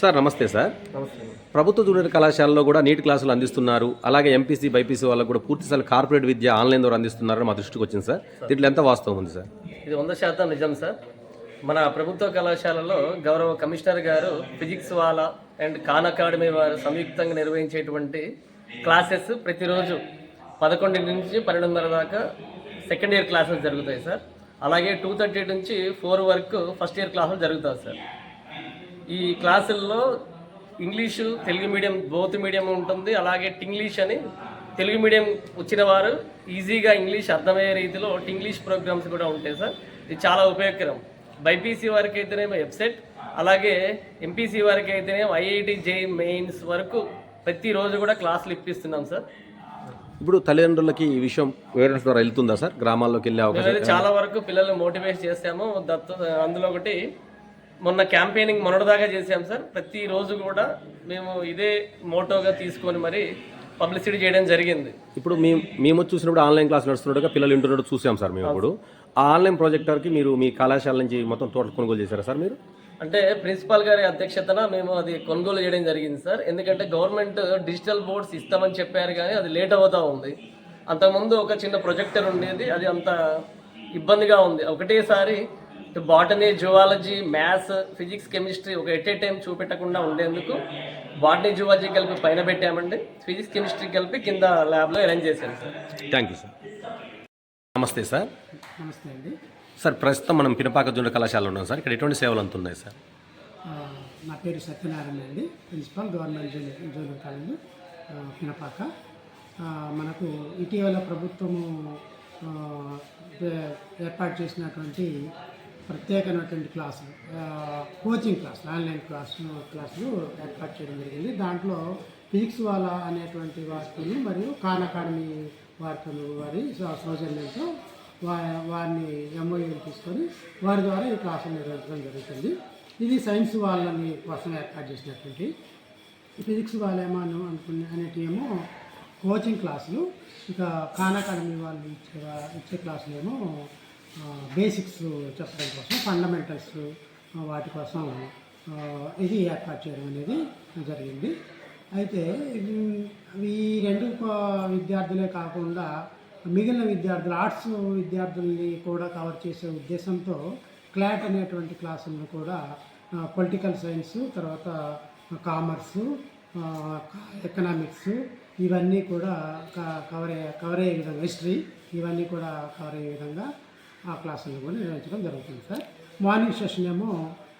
Sir నమస్తే sir. నమస్తే. ప్రభుత్వ జూనియర్ కళాశాలలో కూడా నీట్ క్లాసులు అందిస్తున్నారు. అలాగే ఎంపీసీ బైపీసీ వాళ్ళకు కూడా పూర్తి స్థాయి కార్పొరేట్ విద్య ఆన్లైన్ ద్వారా అందిస్తున్నారని మా దృష్టికి వచ్చింది సార్. దీంట్లో ఎంత వాస్తవం ఉంది సార్? ఇది వంద శాతం నిజం సార్. మన ప్రభుత్వ కళాశాలలో గౌరవ కమిషనర్ గారు ఫిజిక్స్ వాళ్ళ అండ్ ఖాన్ అకాడమీ వారు సంయుక్తంగా నిర్వహించేటువంటి క్లాసెస్ ప్రతిరోజు పదకొండు నుంచి పన్నెండున్నర దాకా సెకండ్ ఇయర్ క్లాసెస్ జరుగుతాయి సార్. అలాగే టూ థర్టీ నుంచి ఫోర్ వరకు ఫస్ట్ ఇయర్ క్లాసులు జరుగుతాయి సార్. ఈ క్లాసుల్లో English Telugu medium both medium ఉంటుంది. అలాగే టింగ్లీష్ అని తెలుగు మీడియం వచ్చిన వారు ఈజీగా ఇంగ్లీష్ అర్థమయ్యే రీతిలో టింగ్లీష్ ప్రోగ్రామ్స్ కూడా ఉంటాయి సార్. ఇది చాలా ఉపయోగకరం. బైపీసీ వారికి అయితేనేమో వెబ్సైట్ అలాగే ఎంపీసీ వారికి అయితేనేమో ఐఐటి జేఈ మెయిన్స్ వరకు ప్రతిరోజు కూడా క్లాసులు ఇప్పిస్తున్నాం సార్. ఇప్పుడు తల్లిదండ్రులకి ఈ విషయం అవేర్నెస్ ద్వారా వెళ్తుందా సార్? గ్రామాల్లోకి వెళ్ళే అవకాశం చాలా వరకు పిల్లల్ని మోటివేట్ చేసాము. దత్తు అందులో ఒకటి మొన్న క్యాంపెయినింగ్ మొన్నటిదాకా చేసాం సార్. ప్రతిరోజు కూడా మేము ఇదే మోటోగా తీసుకొని మరి పబ్లిసిటీ చేయడం జరిగింది. ఇప్పుడు మేము మేము చూసినప్పుడు ఆన్లైన్ క్లాస్ నడుస్తున్నట్టుగా పిల్లలు ఇంటున్నట్టు చూసాం సార్ మేము ఇప్పుడు. ఆ ఆన్లైన్ ప్రాజెక్టర్కి మీరు మీ కళాశాల నుంచి మొత్తం టోటల్ కొనుగోలు చేశారా సార్ మీరు? అంటే ప్రిన్సిపాల్ గారి అధ్యక్షతన మేము అది కొనుగోలు చేయడం జరిగింది సార్. ఎందుకంటే గవర్నమెంట్ డిజిటల్ బోర్డ్స్ ఇస్తామని చెప్పారు కానీ అది లేట్ అవుతా ఉంది. అంతకుముందు ఒక చిన్న ప్రొజెక్టర్ ఉండేది. అది అంత ఇబ్బందిగా ఉంది. ఒకటేసారి botany zoology maths physics chemistry ఒక ఎట్ ఏ టైం చూపెట్టకుండా ఉండేందుకు బాటనీ జువాలజీ కలిపి పైన పెట్టామండి. ఫిజిక్స్ కెమిస్ట్రీ కలిపి కింద ల్యాబ్లో అరేంజ్ చేశాను సార్ థ్యాంక్ యూ సార్ నమస్తే సార్ నమస్తే అండి. సార్ ప్రస్తుతం మనం పినపాక జూనియర్ కళాశాలలో ఉన్నాం సార్ ఇక్కడ ఎటువంటి సేవలు అందుతున్నాయి సార్ నా పేరు సత్యనారాయణ అండి. Principal government junior junior college Pinapaka. ఆ, మనకు ఇటీవల ప్రభుత్వము ఏర్పాటు చేసినటువంటి ప్రత్యేకమైనటువంటి క్లాసులు కోచింగ్ క్లాసులు ఆన్లైన్ క్లాసులు క్లాసులు ఏర్పాటు చేయడం జరిగింది. దాంట్లో ఫిజిక్స్ వాళ్ళ అనేటువంటి వార్తలు మరియు ఖాన్ అకాడమీ వార్తలు వారి సౌజన్యంతో వా వారిని ఎంఓయూలు తీసుకొని వారి ద్వారా ఈ క్లాసులు నిర్వహించడం జరుగుతుంది. ఇది సైన్స్ వాళ్ళని కోసం ఏర్పాటు చేసినటువంటి ఫిజిక్స్ వాళ్ళేమో అను- అనుకునే అనేటివేమో కోచింగ్ క్లాసులు ఇక ఖాన్ అకాడమీ వాళ్ళు ఇచ్చే ఇచ్చే క్లాసులు ఏమో బేసిక్స్ చెప్పడం కోసం ఫండమెంటల్స్ వాటి కోసం ఇది ఏర్పాటు చేయడం అనేది జరిగింది. అయితే ఈ రెండు విద్యార్థులే కాకుండా మిగిలిన విద్యార్థులు ఆర్ట్స్ విద్యార్థుల్ని కూడా కవర్ చేసే ఉద్దేశంతో క్లాట్ అనేటువంటి క్లాసులను కూడా పొలిటికల్ సైన్స్ తర్వాత కామర్సు ఎకనామిక్స్ ఇవన్నీ కూడా కవర్ అయ్యే కవర్ అయ్యే విధంగా హిస్టరీ ఇవన్నీ కూడా కవర్ అయ్యే విధంగా ఆ క్లాసులు కూడా నిర్వహించడం జరుగుతుంది సార్. మార్నింగ్ సెషన్ ఏమో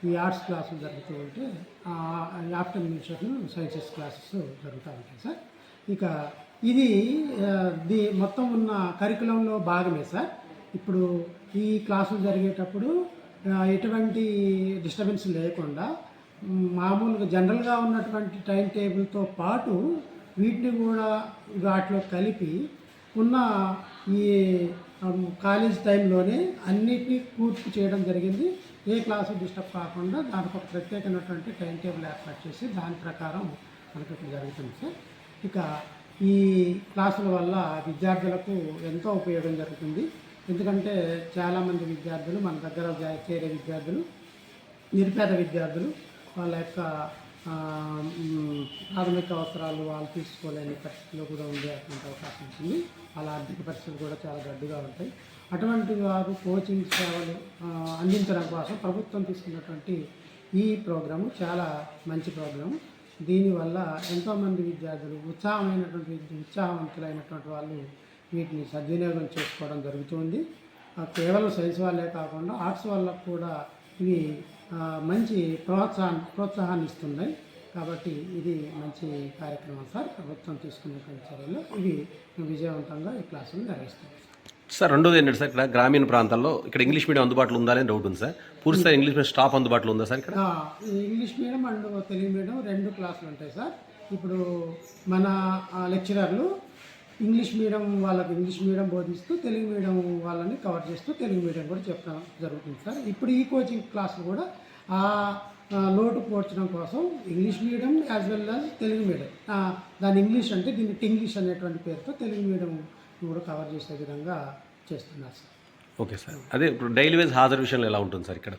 ఈ ఆర్ట్స్ క్లాసులు జరుగుతూ ఉంటే ఆఫ్టర్నూన్ సెషన్ సైన్సెస్ క్లాసెస్ జరుగుతూ ఉంటాయి సార్. ఇక ఇది దీ మొత్తం ఉన్న కరికులంలో భాగమే సార్. ఇప్పుడు ఈ క్లాసులు జరిగేటప్పుడు ఎటువంటి డిస్టర్బెన్స్ లేకుండా మామూలుగా జనరల్గా ఉన్నటువంటి టైం టేబుల్తో పాటు వీటిని కూడా వాటిలో కలిపి ఉన్న ఈ కాలేజ్ టైంలోనే అన్నిటినీ పూర్తి చేయడం జరిగింది. ఏ క్లాసు డిస్టర్బ్ కాకుండా దానికి ఒక ప్రత్యేకమైనటువంటి టైం టేబుల్ ఏర్పాటు చేసి దాని ప్రకారం మనకి ఇక్కడ జరుగుతుంది సార్. ఇక ఈ క్లాసుల వల్ల విద్యార్థులకు ఎంతో ఉపయోగం జరుగుతుంది. ఎందుకంటే చాలామంది విద్యార్థులు మన దగ్గర చేరే విద్యార్థులు నిరుపేద విద్యార్థులు వాళ్ళ యొక్క ప్రాథమిక అవసరాలు వాళ్ళు తీసుకోలేని పరిస్థితిలో కూడా ఉండేటువంటి అవకాశం ఉంటుంది. వాళ్ళ ఆర్థిక పరిస్థితులు కూడా చాలా గడ్డుగా ఉంటాయి. అటువంటి వారు కోచింగ్ సేవలు అందించడం కోసం ప్రభుత్వం తీసుకున్నటువంటి ఈ ప్రోగ్రాము చాలా మంచి ప్రోగ్రాము. దీనివల్ల ఎంతోమంది విద్యార్థులు ఉత్సాహమైనటువంటి ఉత్సాహవంతులైనటువంటి వాళ్ళు వీటిని సద్వినియోగం చేసుకోవడం జరుగుతుంది. కేవలం సైన్స్ వాళ్ళే కాకుండా ఆర్ట్స్ వాళ్ళకు కూడా ఇవి మంచి ప్రోత్సాహం ప్రోత్సాహాన్ని ఇస్తున్నాయి కాబట్టి ఇది మంచి కార్యక్రమం సార్. ప్రభుత్వం తీసుకున్నటువంటి చర్యలు. ఇవి విజయవంతంగా ఈ క్లాసులు నిర్వహిస్తాం సార్. రెండోది ఏంటంటే సార్ ఇక్కడ గ్రామీణ ప్రాంతాల్లో ఇక్కడ ఇంగ్లీష్ మీడియం అందుబాటులో ఉందా అని డౌట్ ఉంది సార్. పూర్తి స్థాయి ఇంగ్లీష్ మీడియం స్టాఫ్ అందుబాటులో ఉందా సార్ ఇక్కడ? English medium and Telugu medium రెండు క్లాసులు ఉంటాయి సార్. ఇప్పుడు మన లెక్చరర్లు ఇంగ్లీష్ మీడియం వాళ్ళకి ఇంగ్లీష్ మీడియం బోధిస్తూ తెలుగు మీడియం వాళ్ళని కవర్ చేస్తూ తెలుగు మీడియం కూడా చెప్పడం జరుగుతుంది సార్. ఇప్పుడు ఈ కోచింగ్ క్లాసులు కూడా ఆ లోటు పోర్చడం కోసం English medium as well as Telugu medium. దాని ఇంగ్లీష్ అంటే దీన్ని టింగ్లీష్ అనేటువంటి పేరుతో తెలుగు మీడియం కూడా కవర్ చేసే విధంగా చేస్తున్నారు సార్. Okay sir. అదే ఇప్పుడు డైలీ వైజ్ హాజరు విషయంలో ఎలా ఉంటుంది సార్ ఇక్కడ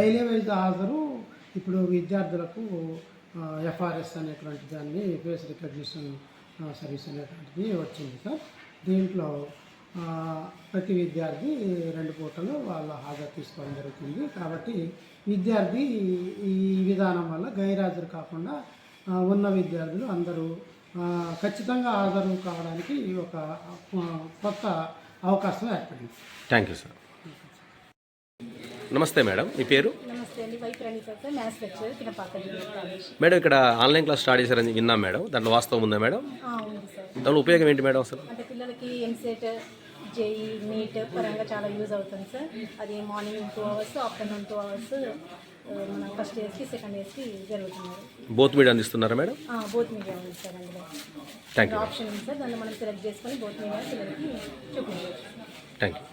డైలీ వైజ్ హాజరు ఇప్పుడు విద్యార్థులకు ఎఫ్ఆర్ఎస్ అనేటువంటి దాన్ని ఫేస్ రికగ్నిషన్ సర్వీస్ అనేటువంటిది వచ్చింది సార్. దీంట్లో ప్రతి విద్యార్థి రెండు పూటలు వాళ్ళ హాజరు తీసుకోవడం జరుగుతుంది. కాబట్టి విద్యార్థి ఈ విధానం వల్ల గైరాజరు కాకుండా ఉన్న విద్యార్థులు అందరూ ఖచ్చితంగా హాజరు కావడానికి ఒక కొత్త అవకాశం ఏర్పడింది. థ్యాంక్ యూ సార్ నమస్తే మేడం మీ పేరు? మేడం ఇక్కడ ఆన్లైన్ క్లాస్ స్టార్ట్ చేశారని విన్నాం మేడం దాంట్లో వాస్తవం ఉందా మేడం? ఆ, ఉంది సార్. దాని ఉపయోగం ఏంటి మేడం అసలు? అంటే పిల్లలకి ఎంసెట్ జేఈ నీట్ పరంగా చాలా యూజ్ అవుతుంది సార్. అది morning two hours afternoon two hours మన ఫస్ట్ ఇయర్స్కి సెకండ్ ఇయర్స్కి జరుగుతున్నారు. బోత్ మీడియా అందిస్తున్నారా మేడం? బోత్ మీడియా ఉంది సార్ అందులో. థ్యాంక్ యూ ఆప్షన్ ఉంది సార్ దాన్ని మనం సెలెక్ట్ చేసుకొని బోత్ మీడియా పిల్లలకి చూపించవచ్చు. Thank you